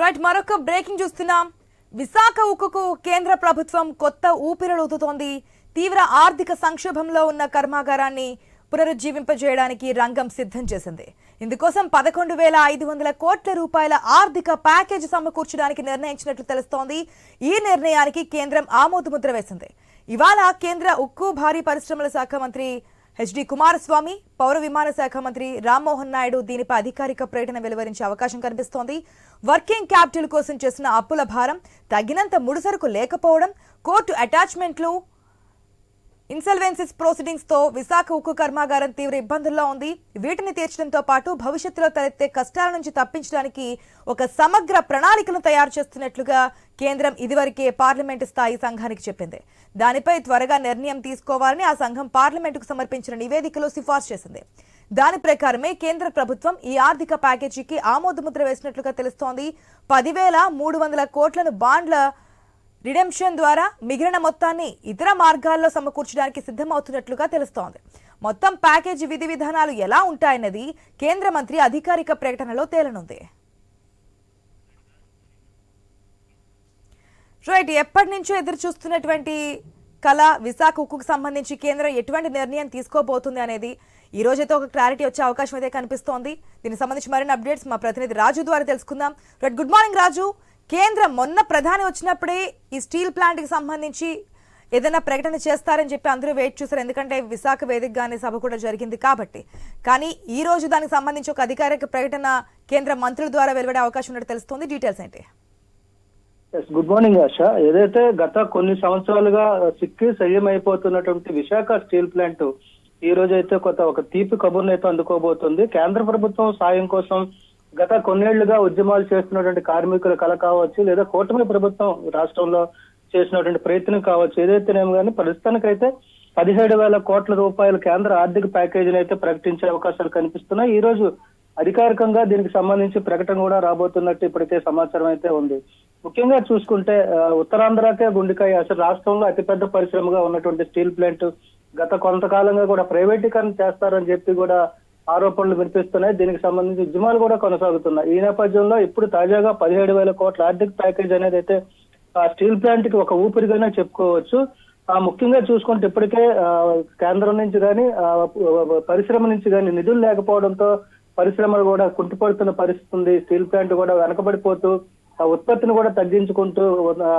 Right మరొక breaking చూస్తున్నాం విశాఖ ఉక్కుకు కేంద్ర ప్రభుత్వం కొత్త ఊపిరులూదుతోంది. తీవ్ర ఆర్థిక సంక్షోభంలో ఉన్న కర్మాగారాన్ని పునరుజ్జీవింపజేయడానికి రంగం సిద్ధం చేసింది. ఇందుకోసం పదకొండు వేల ఐదు వందల కోట్ల రూపాయల ఆర్థిక ప్యాకేజ్ సమకూర్చడానికి నిర్ణయించినట్లు తెలుస్తోంది. ఈ నిర్ణయానికి కేంద్రం ఆమోదముద్ర వేసింది. ఇవాళ కేంద్ర ఉక్కు భారీ పరిశ్రమల శాఖ మంత్రి హెచ్డి కుమారస్వామి పౌర విమాన శాఖ మంత్రి రామ్మోహన్ నాయుడు దీనిపై అధికారిక ప్రకటన వెలువరించే అవకాశం కనిపిస్తోంది. వర్కింగ్ క్యాపిటల్ కోసం చేసిన అప్పుల భారం తగినంత ముడిసరుకు లేకపోవడం కోర్టు అటాచ్మెంట్లు ఇన్సల్వెన్సీస్ ప్రొసీడింగ్స్తో విశాఖ ఉక్కు కర్మాగారం తీవ్ర ఇబ్బందుల్లో ఉంది. వీటిని తీర్చడంతో పాటు భవిష్యత్తులో తలెత్తే కష్టాల నుంచి తప్పించడానికి ఒక సమగ్ర ప్రణాళికను తయారు చేస్తున్నట్లుగా కేంద్రం ఇదివరకే పార్లమెంటు స్థాయి సంఘానికి చెప్పింది. దానిపై త్వరగా నిర్ణయం తీసుకోవాలని ఆ సంఘం పార్లమెంటుకు సమర్పించిన నివేదికలో సిఫార్సు చేసింది. దాని ప్రకారమే కేంద్ర ప్రభుత్వం ఈ ఆర్థిక ప్యాకేజీకి ఆమోదముద్ర వేసినట్లుగా తెలుస్తోంది. పదివేల మూడు వందల కోట్లను బాండ్ల రిడెంప్షన్ ద్వారా మిగిలిన మొత్తాన్ని ఇతర మార్గాల్లో సమకూర్చడానికి సిద్ధమవుతున్నట్లుగా తెలుస్తోంది. మొత్తం ప్యాకేజీ విధి విధానాలు ఎలా ఉంటాయన్నది కేంద్ర మంత్రి అధికారిక ప్రకటనలో తేలనుంది. రైట్ ఎప్పటి నుంచో ఎదురు చూస్తున్నటువంటి కళ విశాఖ ఉక్కుకు సంబంధించి కేంద్రం ఎటువంటి నిర్ణయం తీసుకోబోతుంది అనేది ఈ రోజైతే ఒక క్లారిటీ వచ్చే అవకాశం అయితే కనిపిస్తోంది. దీనికి సంబంధించి మరిన్ని అప్డేట్స్ మా ప్రతినిధి రాజు ద్వారా తెలుసుకుందాం. Right good morning Raju. కేంద్రం మొన్న ప్రధాని వచ్చినప్పుడే ఈ స్టీల్ ప్లాంట్కి సంబంధించి ఏదైనా ప్రకటన చేస్తారని చెప్పి అందరూ వెయిట్ చూసారు ఎందుకంటే విశాఖ వేదికగానే సభ కూడా జరిగింది కాబట్టి. కానీ ఈ రోజు దానికి సంబంధించి ఒక అధికారిక ప్రకటన కేంద్ర మంత్రుల ద్వారా వెలువడే అవకాశం ఉన్నట్టు తెలుస్తుంది. డీటెయిల్స్ ఏంటి? ఎస్ గుడ్ మార్నింగ్ ఆశ ఏదైతే గత కొన్ని సంవత్సరాలుగా సిక్కి సయ్యం అయిపోతున్నటువంటి విశాఖ స్టీల్ ప్లాంట్ ఈ రోజు అయితే కొత్త ఒక తీపి కబుర్ను అయితే అందుకోబోతుంది. కేంద్ర ప్రభుత్వం సాయం కోసం గత కొన్నేళ్ళుగా ఉద్యమాలు చేస్తున్నటువంటి కార్మికుల కళ కావచ్చు లేదా కూటమి ప్రభుత్వం రాష్ట్రంలో చేసినటువంటి ప్రయత్నం కావచ్చు ఏదైతేనేమో కానీ ప్రస్తుతానికైతే పదిహేడు వేల కోట్ల రూపాయల కేంద్ర ఆర్థిక ప్యాకేజీని అయితే ప్రకటించే అవకాశాలు కనిపిస్తున్నాయి. ఈ రోజు అధికారికంగా దీనికి సంబంధించి ప్రకటన కూడా రాబోతున్నట్టు ఇప్పటికే సమాచారం అయితే ఉంది. ముఖ్యంగా చూసుకుంటే ఉత్తరాంధ్రకే గుండెకాయ అసలు రాష్ట్రంలో అతిపెద్ద పరిశ్రమగా ఉన్నటువంటి స్టీల్ ప్లాంట్ గత కొంతకాలంగా కూడా ప్రైవేటీకరణ చేస్తారని చెప్పి కూడా ఆరోపణలు వినిపిస్తున్నాయి. దీనికి సంబంధించి ఉద్యమాలు కూడా కొనసాగుతున్నాయి. ఈ నేపథ్యంలో ఇప్పుడు తాజాగా పదిహేడు వేల కోట్ల ఆర్థిక ప్యాకేజ్ అనేది అయితే ఆ స్టీల్ ప్లాంట్కి ఒక ఊపిరిగానే చెప్పుకోవచ్చు. ఆ ముఖ్యంగా చూసుకుంటే ఇప్పటికే ఆ, కేంద్రం నుంచి కానీ పరిశ్రమ నుంచి కానీ నిధులు లేకపోవడంతో పరిశ్రమలు కూడా కుంటుపడుతున్న పరిస్థితి ఉంది. స్టీల్ ప్లాంట్ కూడా వెనకబడిపోతూ ఆ ఉత్పత్తిని కూడా తగ్గించుకుంటూ ఆ,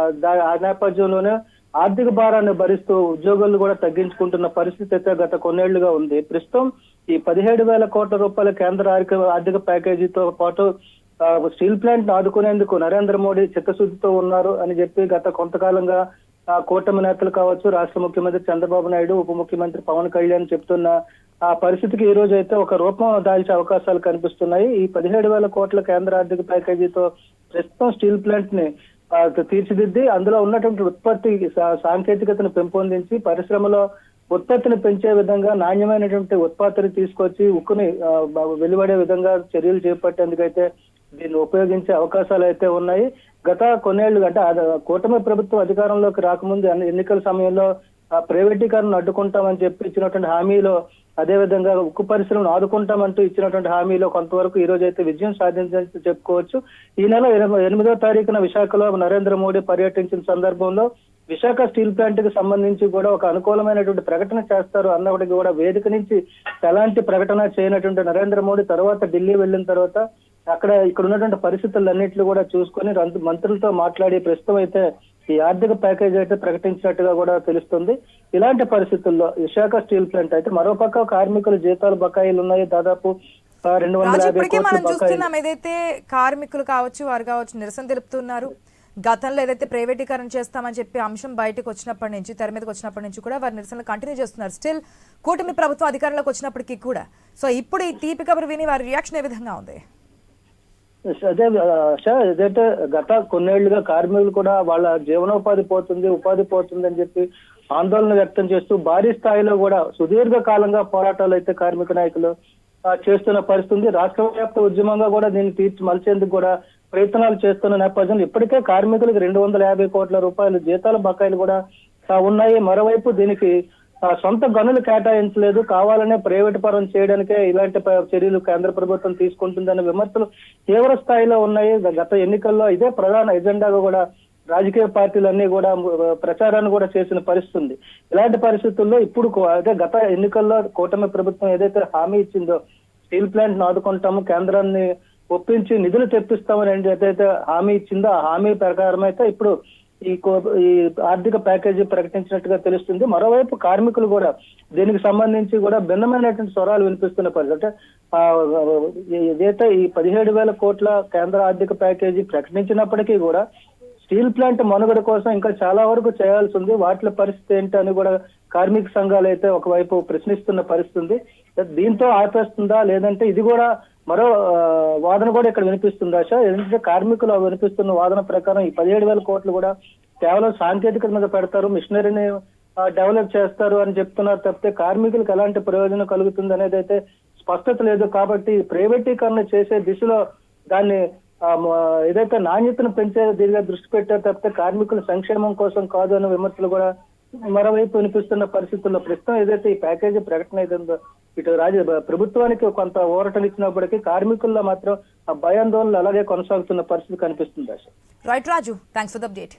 ఆ నేపథ్యంలోనే ఆర్థిక భారాన్ని భరిస్తూ ఉద్యోగులు కూడా తగ్గించుకుంటున్న పరిస్థితి అయితే గత కొన్నేళ్ళుగా ఉంది. ప్రస్తుతం ఈ పదిహేడు వేల కోట్ల రూపాయల కేంద్ర ఆర్థిక ఆర్థిక ప్యాకేజీతో పాటు స్టీల్ ప్లాంట్ ఆదుకునేందుకు నరేంద్ర మోడీ చిత్తశుద్ధితో ఉన్నారు అని చెప్పి గత కొంతకాలంగా ఆ కూటమి నేతలు కావచ్చు రాష్ట్ర ముఖ్యమంత్రి చంద్రబాబు నాయుడు ఉప ముఖ్యమంత్రి పవన్ కళ్యాణ్ చెప్తున్న ఆ పరిస్థితికి ఈ రోజు అయితే ఒక రూపం దాల్చే అవకాశాలు కనిపిస్తున్నాయి. ఈ పదిహేడు వేల కోట్ల కేంద్ర ఆర్థిక ప్యాకేజీతో ప్రస్తుతం స్టీల్ ప్లాంట్ని తీర్చిదిద్ది అందులో ఉన్నటువంటి ఉత్పత్తి సాంకేతికతను పెంపొందించి పరిశ్రమలో ఉత్పత్తిని పెంచే విధంగా నాణ్యమైనటువంటి ఉత్పత్తిని తీసుకొచ్చి ఉక్కుని వెలువడే విధంగా చర్యలు చేపట్టేందుకైతే దీన్ని ఉపయోగించే అవకాశాలు అయితే ఉన్నాయి. గత కొన్నేళ్ళు అంటే కూటమి ప్రభుత్వం అధికారంలోకి రాకముందు అన్ని ఎన్నికల సమయంలో ఆ అడ్డుకుంటామని చెప్పి ఇచ్చినటువంటి హామీలో అదే విధంగా ఉక్కు పరిశ్రమను ఆదుకుంటామంటూ ఇచ్చినటువంటి హామీలో కొంతవరకు ఈ రోజు అయితే విజయం సాధించని చెప్పుకోవచ్చు. ఈ నెల ఎనిమిదో తారీఖున విశాఖలో నరేంద్ర మోడీ పర్యటించిన సందర్భంలో విశాఖ స్టీల్ ప్లాంట్కి సంబంధించి కూడా ఒక అనుకూలమైనటువంటి ప్రకటన చేస్తారు. అన్నప్పటికీ కూడా వేదిక నుంచి ఎలాంటి ప్రకటన చేయనటువంటి నరేంద్ర మోడీ తర్వాత ఢిల్లీ వెళ్ళిన తర్వాత అక్కడ ఇక్కడ ఉన్నటువంటి పరిస్థితులన్నింటినీ కూడా చూసుకొని మంత్రులతో మాట్లాడి ప్రస్తుతం అయితే ఈ ఆర్థిక ప్యాకేజ్ అయితే ప్రకటించినట్టుగా కూడా తెలుస్తుంది. ఇలాంటి పరిస్థితుల్లో విశాఖ స్టీల్ ప్లాంట్ అయితే మరోపక్క కార్మికుల జీతాలు బకాయిలు ఉన్నాయి. దాదాపు రెండు వందల యాభై కోట్ల మనం బకాయిలు చూస్తున్నాం. ఏదైతే కార్మికులు కావచ్చు వారు కావచ్చు నిరసన తెలుపుతున్నారు. గతంలో ఏదైతే ప్రైవేటీకరణ చేస్తామని చెప్పి అంశం బయటకు వచ్చినప్పటి నుంచి తెర మీదకి వచ్చినప్పటి నుంచి కూడా వారి నిరసనలు కంటిన్యూ చేస్తున్నారు. స్టిల్ కూటమి ప్రభుత్వం అధికారంలోకి వచ్చినప్పటికీ కూడా. సో ఇప్పుడు ఈ తీపి కబురు విని వారి రియాక్షన్ ఏ విధంగా ఉంది? అదే సార్ ఏదైతే గత కొన్నేళ్ళుగా కార్మికులు కూడా వాళ్ళ జీవనోపాధి పోతుంది ఉపాధి పోతుంది అని చెప్పి ఆందోళన వ్యక్తం చేస్తూ భారీ స్థాయిలో కూడా సుదీర్ఘ కాలంగా పోరాటాలు అయితే కార్మిక నాయకులు చేస్తున్న పరిస్థితి ఉంది. రాష్ట్ర వ్యాప్త ఉద్యమంగా కూడా దీన్ని తీర్చి మలిచేందుకు కూడా ప్రయత్నాలు చేస్తున్న నేపథ్యంలో ఇప్పటికే కార్మికులకు రెండు వందల యాభై కోట్ల రూపాయలు జీతాల బకాయిలు కూడా ఉన్నాయి. మరోవైపు దీనికి ఆ, సొంత గనులు కేటాయించలేదు. కావాలనే ప్రైవేట్ పరం చేయడానికే ఇలాంటి చర్యలు కేంద్ర ప్రభుత్వం తీసుకుంటుందనే విమర్శలు తీవ్ర స్థాయిలో ఉన్నాయి. గత ఎన్నికల్లో ఇదే ప్రధాన ఎజెండాగా కూడా రాజకీయ పార్టీలన్నీ కూడా ప్రచారాన్ని కూడా చేసిన పరిస్థితి ఉంది. ఇలాంటి పరిస్థితుల్లో ఇప్పుడు అదే గత ఎన్నికల్లో కూటమి ప్రభుత్వం ఏదైతే హామీ ఇచ్చిందో స్టీల్ ప్లాంట్ ఆదుకుంటాము కేంద్రాన్ని ఒప్పించి నిధులు తెప్పిస్తామని ఏదైతే హామీ ఇచ్చిందో ఆ హామీ ప్రకారం అయితే ఇప్పుడు ఈ కో- ఈ ఆర్థిక ప్యాకేజీ ప్రకటించినట్టుగా తెలుస్తుంది. మరోవైపు కార్మికులు కూడా దీనికి సంబంధించి కూడా భిన్నమైనటువంటి స్వరాలు వినిపిస్తున్న పరిస్థితి. అంటే ఏదైతే ఈ పదిహేడు వేల కోట్ల కేంద్ర ఆర్థిక ప్యాకేజీ ప్రకటించినప్పటికీ కూడా స్టీల్ ప్లాంట్ మనుగడ కోసం ఇంకా చాలా వరకు చేయాల్సి ఉంది. వాటి పరిస్థితి ఏంటి అని కూడా కార్మిక సంఘాలు అయితే ఒకవైపు ప్రశ్నిస్తున్న పరిస్థితి ఉంది. దీంతో ఆపేస్తుందా? లేదంటే ఇది కూడా మరో వాదన కూడా ఇక్కడ వినిపిస్తుంది ఆశ. ఎందుకంటే కార్మికులు వినిపిస్తున్న వాదన ప్రకారం ఈ పదిహేడు వేల కోట్లు కూడా కేవలం సాంకేతికత మీద పెడతారు మిషనరీని డెవలప్ చేస్తారు అని చెప్తున్నారు తప్పితే కార్మికులకు ఎలాంటి ప్రయోజనం కలుగుతుంది అనేది అయితే స్పష్టత లేదు. కాబట్టి ప్రైవేటీకరణ చేసే దిశలో దాన్ని ఏదైతే నాణ్యతను పెంచే దీనిగా దృష్టి పెట్టారు తప్పితే కార్మికుల సంక్షేమం కోసం కాదు అనే విమర్శలు కూడా మరోవైపు వినిపిస్తున్న పరిస్థితుల్లో ప్రస్తుతం ఏదైతే ఈ ప్యాకేజీ ప్రకటన ఏదైందో ఇటు రాజ ప్రభుత్వానికి కొంత ఊరటనిచ్చినప్పటికీ కార్మికుల్లో మాత్రం ఆ భయాందోళనలు అలాగే కొనసాగుతున్న పరిస్థితి కనిపిస్తుంది right Raju thanks for the update